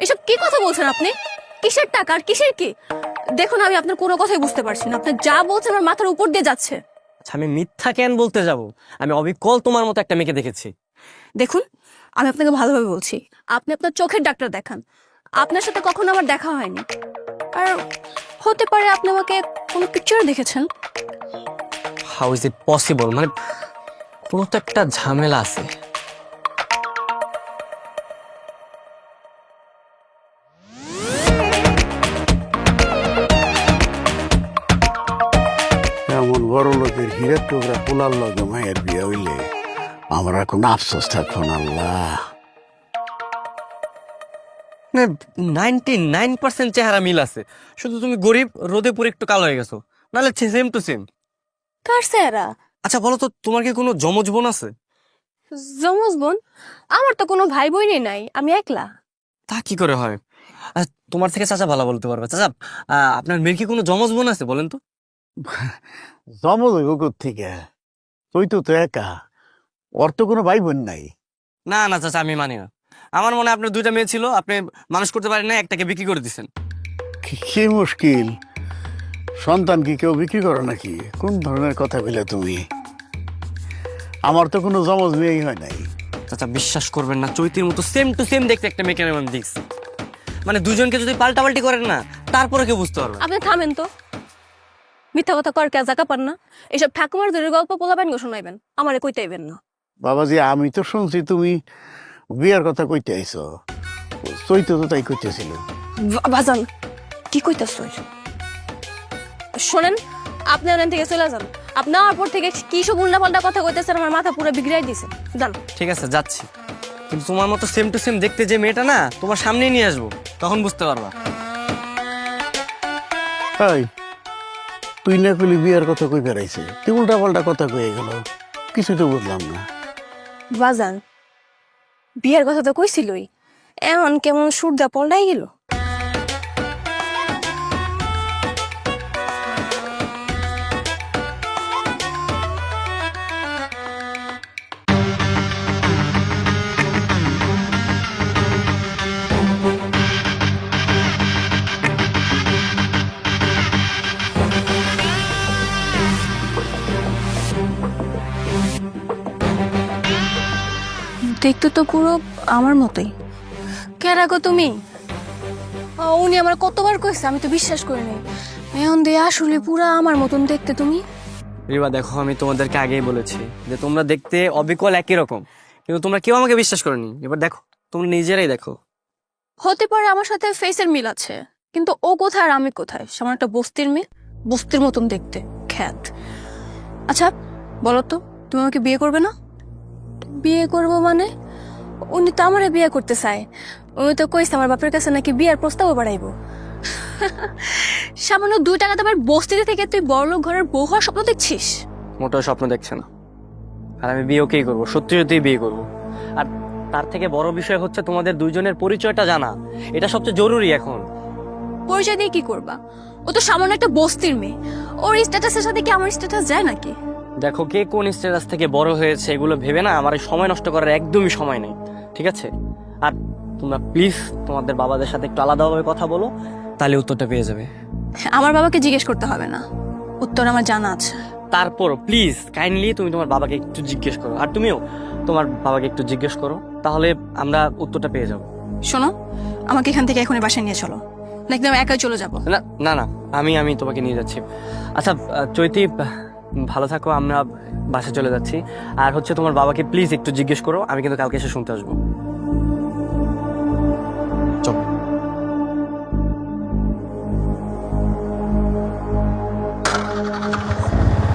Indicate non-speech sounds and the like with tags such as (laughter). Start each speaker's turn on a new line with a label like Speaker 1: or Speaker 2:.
Speaker 1: এসব কি কথা বলছেন আপনি? কিসের টাকা আর কিসের কি? দেখুন আমি আপনার কোনো কথাই বুঝতে পারছি না। আপনি যা বলছেন আমার মাথার উপর দিয়ে যাচ্ছে।
Speaker 2: আচ্ছা আমি মিথ্যা কেন বলতে যাব? আমি অবিকল তোমার মতো একটা মেয়েকে দেখেছি।
Speaker 1: দেখুন আমি আপনাকে ভালোভাবে বলছি। আপনি আপনার চোখের ডাক্তার দেখান। আপনার সাথে কখনো আমার দেখা হয়নি। আর হতে পারে আপনি আমাকে কোনো পিকচারে দেখেছেন?
Speaker 2: হাউ ইজ ইট পসিবল মানে কোনো তো একটা ঝামেলা আছে।
Speaker 3: লোকের হীরের টুকরা পোলার লগে মায়ের বিয়ে হইলে আমার কোনো আফসোস থাকতো না আল্লাহ।
Speaker 2: নাইনটি নাইন পার্সেন্ট চেহারা মিল আছে। শুধু তুমি গরিব রোদে পুরো একটু কালো হয়ে গেছো। নাহলে সেম টু সেম
Speaker 1: কার স্যারা
Speaker 2: আচ্ছা বলো তো তোমার কি কোনো জমজ বোন আছে?
Speaker 1: জমজ বোন? আমার তো কোনো ভাই বোনই নাই আমি একলা।
Speaker 2: তা কি করে হয়? তোমার থেকে চাচা ভালো বলতে পারবে। চাচা আহ, আপনার মেয়ের কি কোনো জমজ বোন আছে বলেন তো? (laughs)
Speaker 3: জমজ হইব থেকে। তুই তো তো একা। ওর তো কোনো ভাই বোন নাই।
Speaker 2: না না চাচা আমি মানি না। আমার মনে আপনার দুইটা মেয়ে ছিল আপনি মানুষ করতে পারেন না একটাকে বিক্রি করে দিচ্ছেন
Speaker 3: কি- কি মুশকিল। সন্তান কি কেউ বিক্রি করো নাকি? কোন ধরনের কথা বলে তুমি? আমার তো কোনো জমজ মেয়েই হয় নাই।
Speaker 2: চাচা বিশ্বাস করবেন না চৈতির মতো সেম টু সেম দেখতে একটা মেয়েকে আমি দেখছি। মানে দুজনকে যদি পাল্টাপাল্টি করেন না তারপরে কেউ বুঝতে পারবে
Speaker 1: আপনি থামেন তো। মিথ্যা কথা কর কে জাকা পান না? এসব ঠাকুমার ধরে গল্প পোলাবেন গো শোনাইবেন। আমারে কইতাইবেন না।
Speaker 3: বাবাজি আমি তো শুনছি তুমি বিয়ার কথা কইতে আইছো। চৈত তো তাই কইতেছিল।
Speaker 1: বাজান কি কইতাছ শোনেন আপনি ওখান থেকে চলে যান। আপনি আমার পর থেকে কি সব উল্টাপাল্টা কথা কইতেছেন আমার মাথা পুরো বিগড়াই দিছে। যান।
Speaker 2: ঠিক আছে যাচ্ছি। কিন্তু তোমার মতো সেম টু সেম দেখতে যে মেয়েটা না তোমার সামনেই নিয়ে আসব তখন বুঝতে পারবা।
Speaker 3: তাই তুই না কইলি বিয়ার কথা কই বেড়াইছে? তুই উল্টা পাল্টা কথা কয়ে গেল। কিছু তো বুঝলাম না।
Speaker 1: বাজান, বিয়ের কথা তো কইছিলই। এমন কেমন সুরদা পল্টাই গেল? দেখতে তো পুরো আমার মতোই। কে রাখো তুমি? ও, উনি আমার কতবার কইছে আমি তো বিশ্বাস করিনি এখন দিয়ে আসলে পুরা আমার মতন দেখতে তুমি।
Speaker 2: রিবা দেখো আমি তোমাদেরকে আগেই বলেছি যে তোমরা দেখতে অবিকল একই রকম কিন্তু তোমরা কেউ আমাকে বিশ্বাস করনি। এবার দেখো তোমরা নিজেরাই দেখো।
Speaker 1: হতে পারে আমার সাথে ফেসের মিল আছে কিন্তু ও কোথায় আর আমি কোথায়? সামান্য একটা বস্তির মেয়ে বস্তির মতন দেখতে খ্যাত। আচ্ছা বলো তো তুমি আমাকে বিয়ে করবে না? বিয়ে করব মানে? উনি তো আমারে বিয়ে করতে চায়। উনি তো কইছে আমার বাপের কাছে নাকি বিয়ের প্রস্তাবও বাড়াইবো। সামান্য দুই টাকা তোমার বস্তিতে থেকে তুই বড়লোক ঘরের বউ হওয়ার স্বপ্ন দেখছিস?
Speaker 2: মোটেও স্বপ্ন দেখছে না। আর আমি বিয়ে ওকেই করব? সত্যি সত্যিই বিয়ে করব। আর তার থেকে বড় বিষয় হচ্ছে তোমাদের দুইজনের পরিচয়টা জানা। এটা সবচেয়ে জরুরি এখন।
Speaker 1: পরিচয় দিয়ে কি করবা? ও তো সামান্য একটা বস্তির মেয়ে। ওর স্ট্যাটাসের সাথে কি আমার স্ট্যাটাস যায় নাকি?
Speaker 2: দেখো কে কোন স্ট্যাটাস থেকে বড় হয়েছে এগুলো ভেবে না আমার সময় নষ্ট করার একদমই সময় নেই ঠিক আছে? আর তোমরা প্লিজ তোমাদের বাবাদের সাথে একটু আলাদাভাবে কথা বলো তাহলে উত্তরটা পেয়ে যাবে।
Speaker 1: আমার বাবাকে জিজ্ঞেস করতে হবে না। উত্তর আমার জানা আছে।
Speaker 2: তারপর প্লিজ কাইন্ডলি তুমি তোমার বাবাকে একটু জিজ্ঞেস করো। আর তুমিও তোমার বাবাকে একটু জিজ্ঞেস করো তাহলে আমরা উত্তরটা পেয়ে যাব।
Speaker 1: শোনো আমাকে এখান থেকে এখনই বাসায় নিয়ে চলো। নাকি আমি একাই চলে যাব?
Speaker 2: না না না আমি আমি তোমাকে নিয়ে যাচ্ছি। আচ্ছা চৈতি ভালো থাকো, আমরা বাসা চলে যাচ্ছি। আর হচ্ছে তোমার বাবাকে প্লিজ একটু জিজ্ঞেস করো, আমি কিন্তু কালকে এসে শুনতে আসব।